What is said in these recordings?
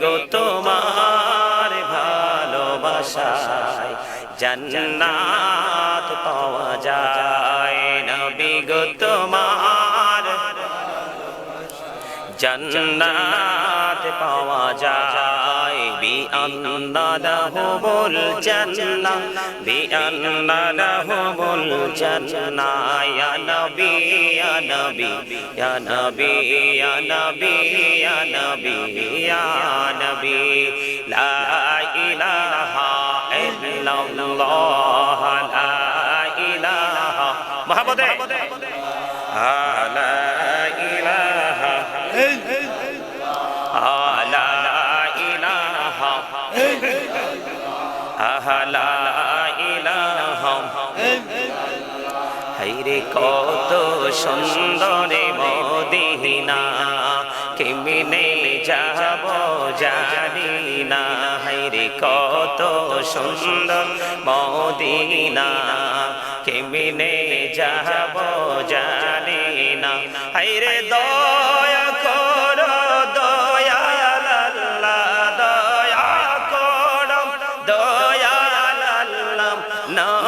গো তোমার ভালোবাসায় জান্নাত পাওয়া যায়। নবী গো তোমার জান্নাত পাওয়া যায়। বি আন্নাদাহুমুল জান্নাহ বি আন্নাদাহুমুল জান্নাহ ইয়া নবী ইয়া নবী ইয়া নবী ইয়া নবী ইয়া নবী ইয়া নবী লা ইলাহা ইল্লাল্লাহ লা ইলাহা মুহাম্মদে লা ইলাহা লা ইলাহা হাইরে কত সুন্দরে মদিনা। কেমনে যাব জানি না। হাইরে কত সুন্দর মদিনা। কেমনে যাব জানি না। হাইরে দয়া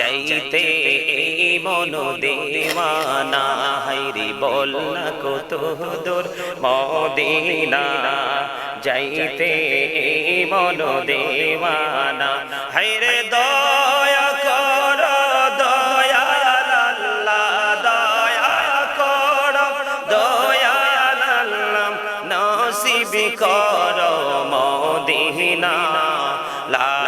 এই মন দেওয়ানা হাইরি বল না কত দূর মদিনা। যাইতে মন দেওয়ানা হাইরে দয়া কর দয়াল আল্লাহ দয়া কর দয়াল আল্লাহ নসিব কর মদিনা। লা